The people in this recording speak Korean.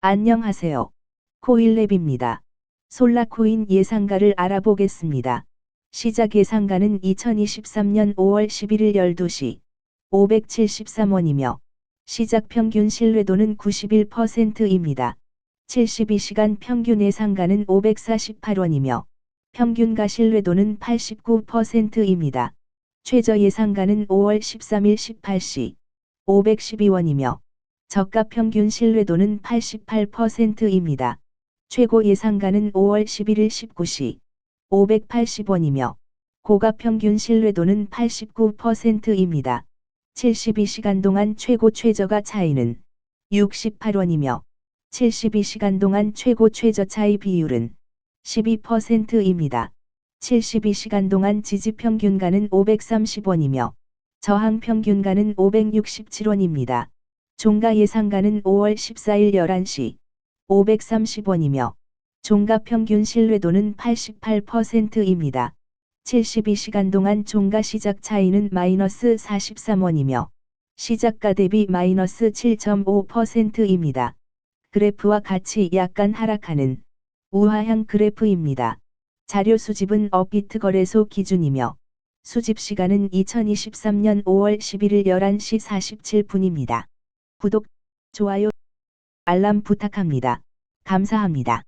안녕하세요. 코일랩입니다. 솔라코인 예상가를 알아보겠습니다. 시작 예상가는 2023년 5월 11일 12시 573원이며 시작 평균 신뢰도는 91%입니다. 72시간 평균 예상가는 548원이며 평균가 신뢰도는 89%입니다. 최저 예상가는 5월 13일 18시 512원이며 저가 평균 신뢰도는 88%입니다. 최고 예상가는 5월 11일 19시 580원이며 고가 평균 신뢰도는 89%입니다. 72시간 동안 최고 최저가 차이는 68원이며 72시간 동안 최고 최저 차이 비율은 12%입니다. 72시간 동안 지지 평균가는 530원이며 저항 평균가는 567원입니다. 종가 예상가는 5월 14일 11시 530원이며 종가 평균 신뢰도는 88%입니다. 72시간 동안 종가 시작 차이는 마이너스 43원이며 시작가 대비 마이너스 7.5%입니다. 그래프와 같이 약간 하락하는 우하향 그래프입니다. 자료 수집은 업비트 거래소 기준이며 수집 시간은 2023년 5월 11일 11시 47분입니다. 구독, 좋아요, 알람 부탁합니다. 감사합니다.